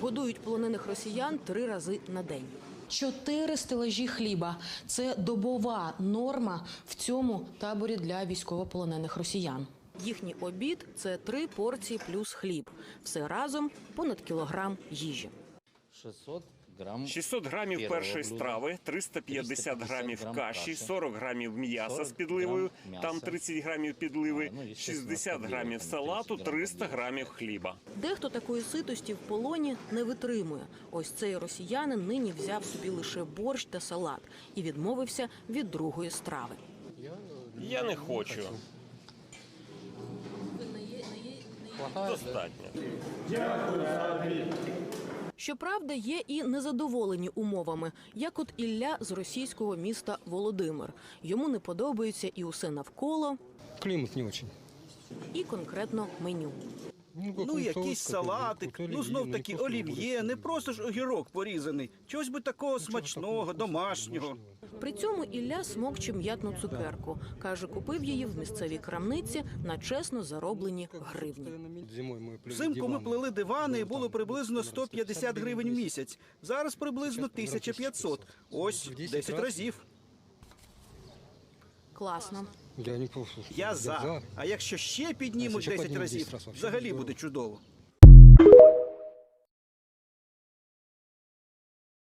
Годують полонених росіян три рази на день. Чотири стелажі хліба це добова норма в цьому таборі для військовополонених росіян. Їхній обід це три порції плюс хліб. Все разом понад кілограм їжі. 600 грамм 600 грамів першої блюда. страви, 350 350 грамів каші, каші, 40 грамів м'яса з підливою, там м'яса. 30 грамів підливи, А, ну, 60 грамів салату, 30 300 грамів хліба. Дехто такої ситості в полоні не витримує. Ось цей росіянин нині взяв собі лише борщ та салат і відмовився від другої страви. Я не хочу. Достатньо. Щоправда, є і незадоволені умовами, як от Ілля з російського міста Володимир. Йому не подобається і усе навколо, Клімат не дуже. і конкретно меню. Ну, Ну, якийсь салатик, ну знов оливье, таки олів'є, не просто ж огірок порізаний. Чогось би такого смачного, домашнього. При цьому Ілля смокче м'ятну цукерку. Каже, купив її в місцевій крамниці на чесно зароблені гривні. Взимку ми плели дивани і Ну, було приблизно 150 150 гривень в місяць. Зараз приблизно 1500. Ось 10 разів. Класно. Я не. Я за. А якщо ще піднімуть А 10 разів, 10 раз, вообще взагалі буде чудово.